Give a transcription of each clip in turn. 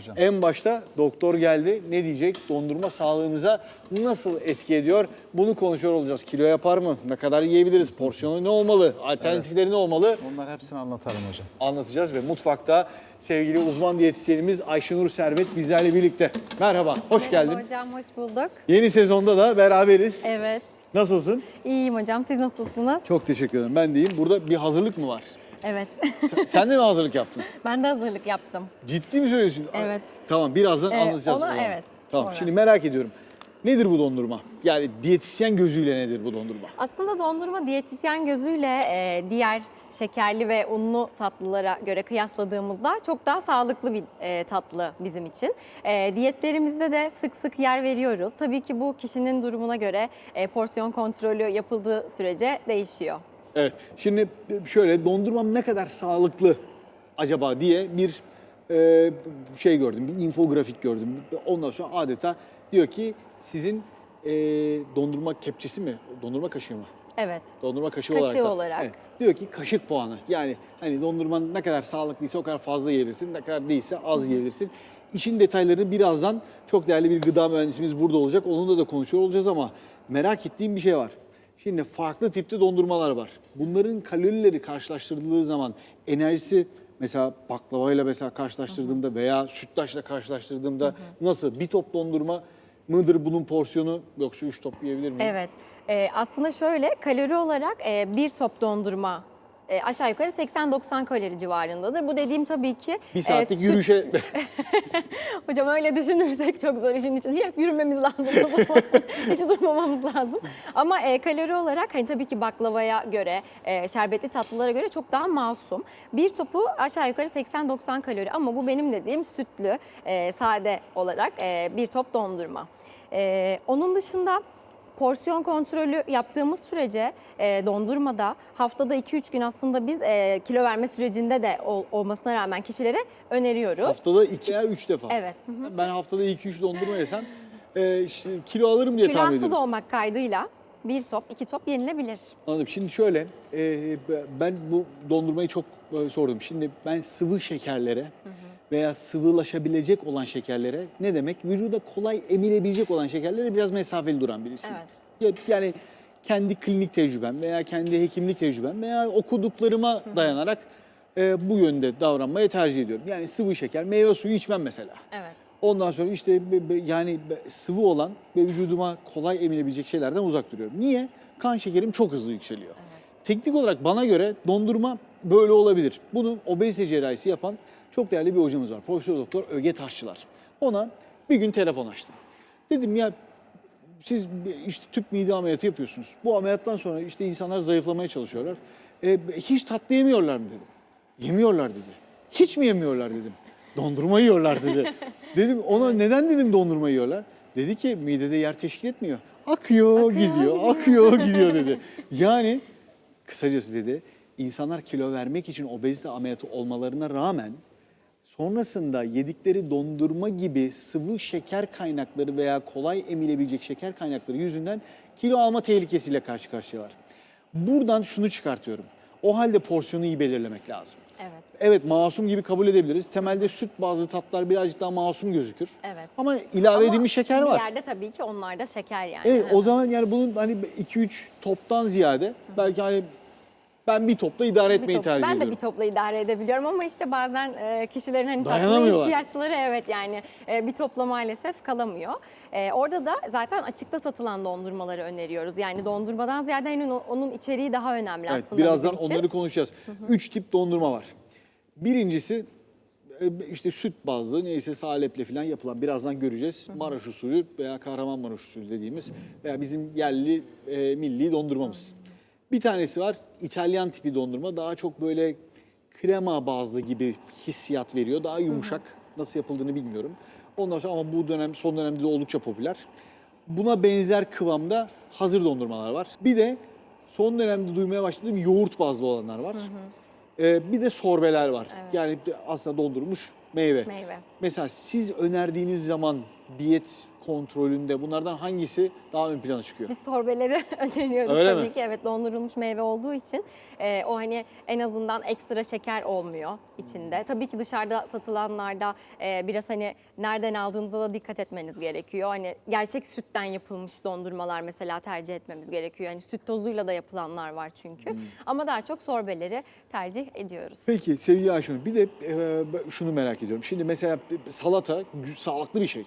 hocam. En başta doktor geldi. Ne diyecek? Dondurma sağlığımıza nasıl etki ediyor? Bunu konuşuyor olacağız. Kilo yapar mı? Ne kadar yiyebiliriz? Porsiyonu ne olmalı? Alternatifleri ne olmalı? Bunlar hepsini anlatalım hocam. Anlatacağız ve mutfakta sevgili uzman diyetisyenimiz Ayşenur Servet bizlerle birlikte. Merhaba, hoş Merhaba geldin. hocam, hoş bulduk. Yeni sezonda da beraberiz. Evet, Nasılsın? iyiyim hocam. Siz nasılsınız? Çok teşekkür ederim. Ben deyim. Burada bir hazırlık mı var? Evet, Sen, sen de mi hazırlık yaptın? ben de hazırlık yaptım. Ciddi mi söylüyorsun? Evet. Tamam birazdan Ee, anlatacağız. ona evet, Tamam sonra. şimdi merak ediyorum. Nedir bu dondurma? Yani diyetisyen gözüyle nedir bu dondurma? Aslında dondurma diyetisyen gözüyle e, diğer şekerli ve unlu tatlılara göre kıyasladığımızda çok daha sağlıklı bir e, tatlı bizim için. E, diyetlerimizde de sık sık yer veriyoruz. Tabii ki bu kişinin durumuna göre e, porsiyon kontrolü yapıldığı sürece değişiyor. Evet. Şimdi şöyle dondurmam ne kadar sağlıklı acaba diye bir e, şey gördüm. Bir infografik gördüm. Ondan sonra adeta diyor ki sizin e, dondurma kepçesi mi? Dondurma kaşığı mı? Evet. Dondurma kaşığı, Kaşığı olarak. da- olarak. Evet. Diyor ki kaşık puanı. Yani hani dondurman ne kadar sağlıklıysa o kadar fazla yiyebilirsin. Ne kadar değilse az yiyebilirsin. İşin detaylarını birazdan çok değerli bir gıda mühendisimiz burada olacak. Onunla da konuşuyor olacağız ama merak ettiğim bir şey var. Şimdi farklı tipte dondurmalar var. Bunların kalorileri karşılaştırıldığı zaman enerjisi mesela baklavayla mesela karşılaştırdığımda veya sütlaçla karşılaştırdığımda nasıl? Bir top dondurma mıdır bunun porsiyonu yoksa üç top yiyebilir miyim? Evet. Ee, aslında şöyle kalori olarak e, bir top dondurma e, aşağı yukarı 80-90 kalori civarındadır. Bu dediğim tabii ki Bir e, saatlik süt- yürüyüşe Hocam öyle düşünürsek çok zor işin için. Hep yürümemiz lazım o zaman. Hiç durmamamız lazım. Ama e, kalori olarak hani tabii ki baklavaya göre, e, şerbetli tatlılara göre çok daha masum. Bir topu aşağı yukarı 80-90 kalori ama bu benim dediğim sütlü, e, sade olarak e, bir top dondurma. E, onun dışında porsiyon kontrolü yaptığımız sürece e, dondurmada haftada 2-3 gün aslında biz e, kilo verme sürecinde de ol- olmasına rağmen kişilere öneriyoruz. Haftada iki veya üç defa. Evet. hı hı. Ben haftada iki üç dondurma yesem e, kilo alırım diye tahmin Külahsız ediyorum. olmak kaydıyla bir top, iki top yenilebilir. Anladım. Şimdi şöyle, e, ben bu dondurmayı çok e, sordum. Şimdi ben sıvı şekerlere veya sıvılaşabilecek olan şekerlere ne demek? Vücuda kolay emilebilecek olan şekerlere biraz mesafeli duran birisiyim. Ya- Yani kendi klinik tecrübem veya kendi hekimlik tecrübem veya okuduklarıma dayanarak e, bu yönde davranmayı tercih ediyorum. Yani sıvı şeker, meyve suyu içmem mesela. Evet. Ondan sonra işte be- be- yani be- sıvı olan ve vücuduma kolay emilebilecek şeylerden uzak duruyorum. Niye? Kan şekerim çok hızlı yükseliyor. Teknik olarak bana göre dondurma böyle olabilir. Bunu obezite cerrahisi yapan çok değerli bir hocamız var. Profesör Doktor Öge Taşçılar. Ona bir gün telefon açtım. Dedim ya siz işte tüp mide ameliyatı yapıyorsunuz. Bu ameliyattan sonra işte insanlar zayıflamaya çalışıyorlar. E, hiç tatlı yemiyorlar mı dedim. Yemiyorlar dedi. Hiç mi yemiyorlar dedim. Dondurma yiyorlar dedi. dedim ona neden dedim dondurma yiyorlar? Dedi ki midede yer teşkil etmiyor. Akıyor, gidiyor, akıyor gidiyor dedi. Yani kısacası dedi insanlar kilo vermek için obezite ameliyatı olmalarına rağmen Sonrasında yedikleri dondurma gibi sıvı şeker kaynakları veya kolay emilebilecek şeker kaynakları yüzünden kilo alma tehlikesiyle karşı karşıyalar. Buradan şunu çıkartıyorum. O halde porsiyonu iyi belirlemek lazım. Evet. Evet masum gibi kabul edebiliriz. Temelde süt bazlı tatlar birazcık daha masum gözükür. Evet. Ama ilave Ama edilmiş şeker bir var. yerde tabii ki onlar da şeker yani. Evet o zaman yani bunun hani 2-3 toptan ziyade belki hani ben bir topla idare etmeyi top- tercih ben ediyorum. de bir topla idare edebiliyorum ama işte bazen e, kişilerin hani tatlı ihtiyaçları evet yani e, bir topla maalesef kalamıyor. E, orada da zaten açıkta satılan dondurmaları öneriyoruz. Yani dondurmadan ziyade hani onun içeriği daha önemli Evet, aslında birazdan bizim için. onları konuşacağız. Üç tip dondurma var. Birincisi e, işte süt bazlı neyse saleple falan yapılan birazdan göreceğiz. Maraş usulü veya Kahramanmaraş usulü dediğimiz veya bizim yerli e, milli dondurmamız. Bir tanesi var İtalyan tipi dondurma. Daha çok böyle krema bazlı gibi hissiyat veriyor. Daha yumuşak. Nasıl yapıldığını bilmiyorum. Ondan sonra ama bu dönem son dönemde de oldukça popüler. Buna benzer kıvamda hazır dondurmalar var. Bir de son dönemde duymaya başladığım yoğurt bazlı olanlar var. Ee, bir de sorbeler var. Yani aslında dondurulmuş meyve. Meyve. Mesela siz önerdiğiniz zaman diyet kontrolünde bunlardan hangisi daha ön plana çıkıyor? Biz sorbeleri öneriyoruz Öyle tabii mi? ki. Evet dondurulmuş meyve olduğu için e, o hani en azından ekstra şeker olmuyor içinde. Tabii ki dışarıda satılanlarda e, biraz hani nereden aldığınıza da dikkat etmeniz gerekiyor. Hani gerçek sütten yapılmış dondurmalar mesela tercih etmemiz gerekiyor. Hani süt tozuyla da yapılanlar var çünkü. Ama daha çok sorbeleri tercih ediyoruz. Peki sevgili Ayşenur bir de e, şunu merak ediyorum. Şimdi mesela salata sağlıklı bir şey.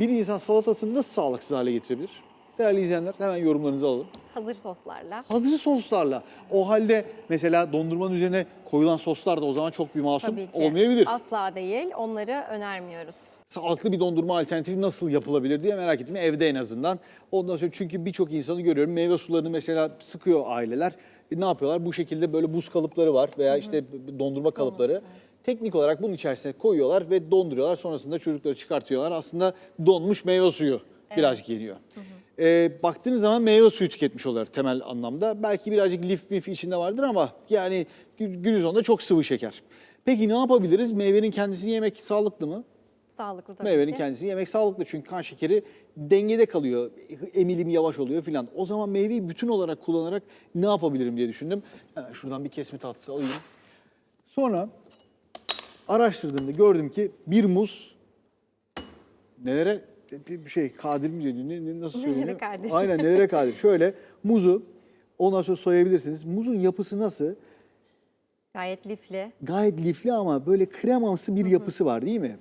Bir insan salatasını nasıl sağlıksız hale getirebilir? Değerli izleyenler hemen yorumlarınızı alalım. Hazır soslarla. Hazır soslarla. O halde mesela dondurmanın üzerine koyulan soslar da o zaman çok bir masum Tabii ki. olmayabilir. Asla değil. Onları önermiyoruz. Sağlıklı bir dondurma alternatifi nasıl yapılabilir diye merak ettim. Evde en azından. Ondan sonra çünkü birçok insanı görüyorum. Meyve sularını mesela sıkıyor aileler. E, ne yapıyorlar? Bu şekilde böyle buz kalıpları var veya işte dondurma kalıpları. Teknik olarak bunun içerisine koyuyorlar ve donduruyorlar. Sonrasında çocukları çıkartıyorlar. Aslında donmuş meyve suyu birazcık yeniyor. E, baktığınız zaman meyve suyu tüketmiş oluyor temel anlamda. Belki birazcık lif mif içinde vardır ama yani gü- günün sonunda çok sıvı şeker. Peki ne yapabiliriz? Meyvenin kendisini yemek sağlıklı mı? Sağlıklı tabii Meyvenin ki. kendisi yemek sağlıklı çünkü kan şekeri dengede kalıyor. Emilim yavaş oluyor filan. O zaman meyveyi bütün olarak kullanarak ne yapabilirim diye düşündüm. Hemen şuradan bir kesme tatlısı alayım. Sonra araştırdığımda gördüm ki bir muz nelere bir şey kadir mi diyor? Ne, nasıl Nelere söyleniyor? kadir. Aynen nelere kadir. Şöyle muzu ondan sonra soyabilirsiniz. Muzun yapısı nasıl? Gayet lifli. gayet lifli ama böyle kremamsı bir yapısı var değil mi?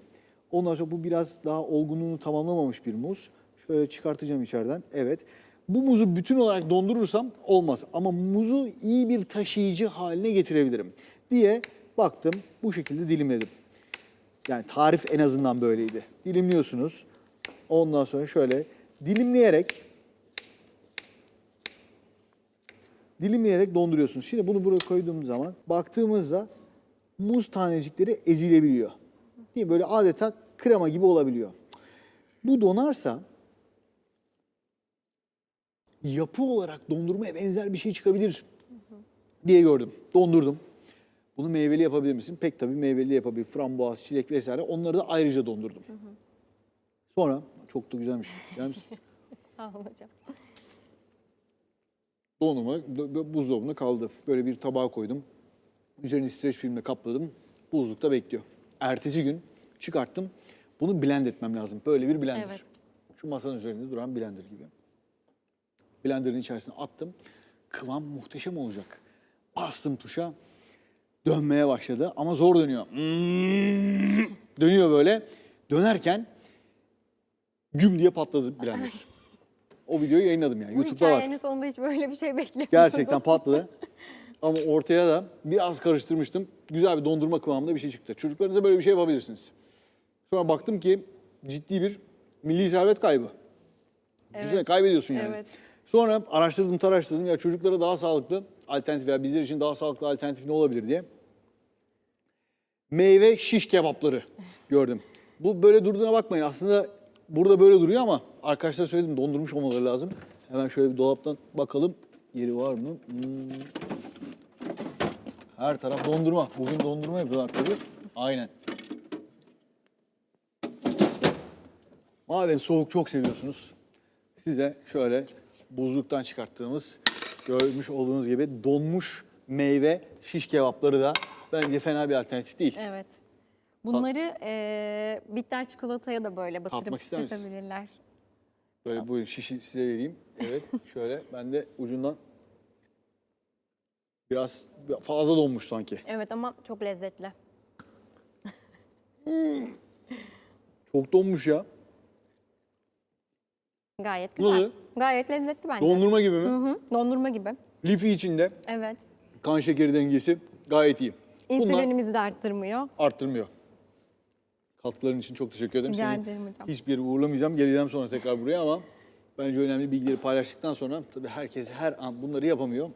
Ondan sonra bu biraz daha olgunluğunu tamamlamamış bir muz. Şöyle çıkartacağım içeriden. Evet. Bu muzu bütün olarak dondurursam olmaz. Ama muzu iyi bir taşıyıcı haline getirebilirim diye baktım. Bu şekilde dilimledim. Yani tarif en azından böyleydi. Dilimliyorsunuz. Ondan sonra şöyle dilimleyerek dilimleyerek donduruyorsunuz. Şimdi bunu buraya koyduğum zaman baktığımızda muz tanecikleri ezilebiliyor. Değil mi? Böyle adeta krema gibi olabiliyor. Bu donarsa yapı olarak dondurmaya benzer bir şey çıkabilir diye gördüm. Dondurdum. Bunu meyveli yapabilir misin? Pek tabii meyveli yapabilir. Frambuaz, çilek vesaire. Onları da ayrıca dondurdum. Sonra çok da güzelmiş. Misin? Sağ olun hocam. Bu- buzdolabında kaldı. Böyle bir tabağa koydum. Üzerini streç filmle kapladım. Buzlukta bekliyor. Ertesi gün çıkarttım. Bunu blend etmem lazım. Böyle bir blender. Evet. Şu masanın üzerinde duran blender gibi. Blenderın içerisine attım. Kıvam muhteşem olacak. Bastım tuşa. Dönmeye başladı ama zor dönüyor. Dönüyor böyle. Dönerken güm diye patladı blender. O videoyu yayınladım yani. Bu YouTube'da var. hikayenin sonunda hiç böyle bir şey beklemiyordum. Gerçekten patladı. Ama ortaya da biraz karıştırmıştım. Güzel bir dondurma kıvamında bir şey çıktı. Çocuklarınıza böyle bir şey yapabilirsiniz. Sonra baktım ki ciddi bir milli servet kaybı. Düşünsene kaybediyorsun yani. Evet. Sonra araştırdım araştırdım ya çocuklara daha sağlıklı alternatif veya bizler için daha sağlıklı alternatif ne olabilir diye. Meyve şiş kebapları gördüm. Bu böyle durduğuna bakmayın. Aslında burada böyle duruyor ama arkadaşlar söyledim dondurmuş olmaları lazım. Hemen şöyle bir dolaptan bakalım. Yeri var mı? Hmm. Her taraf dondurma. Bugün dondurma yapıyorlar tabii. Aynen. Madem soğuk çok seviyorsunuz, size şöyle buzluktan çıkarttığımız görmüş olduğunuz gibi donmuş meyve şiş kebapları da bence fena bir alternatif değil. Evet. Bunları e, bitter çikolataya da böyle batırıp Tatmak ister misin? tüketebilirler. Böyle buyurun şişi size vereyim. Evet şöyle ben de ucundan biraz fazla donmuş sanki. Evet ama çok lezzetli. Çok donmuş ya. Gayet güzel. Nasıl? Gayet lezzetli bence. Dondurma gibi Hı mi? hı, dondurma gibi. Lifi içinde Evet. kan şekeri dengesi gayet iyi. İnsülinimizi de arttırmıyor. arttırmıyor. Katkıların için çok teşekkür ederim. Rica Seni ederim hocam. Hiçbir yere uğurlamayacağım. Geleceğim sonra tekrar buraya ama bence önemli bilgileri paylaştıktan sonra tabii herkes her an bunları yapamıyor.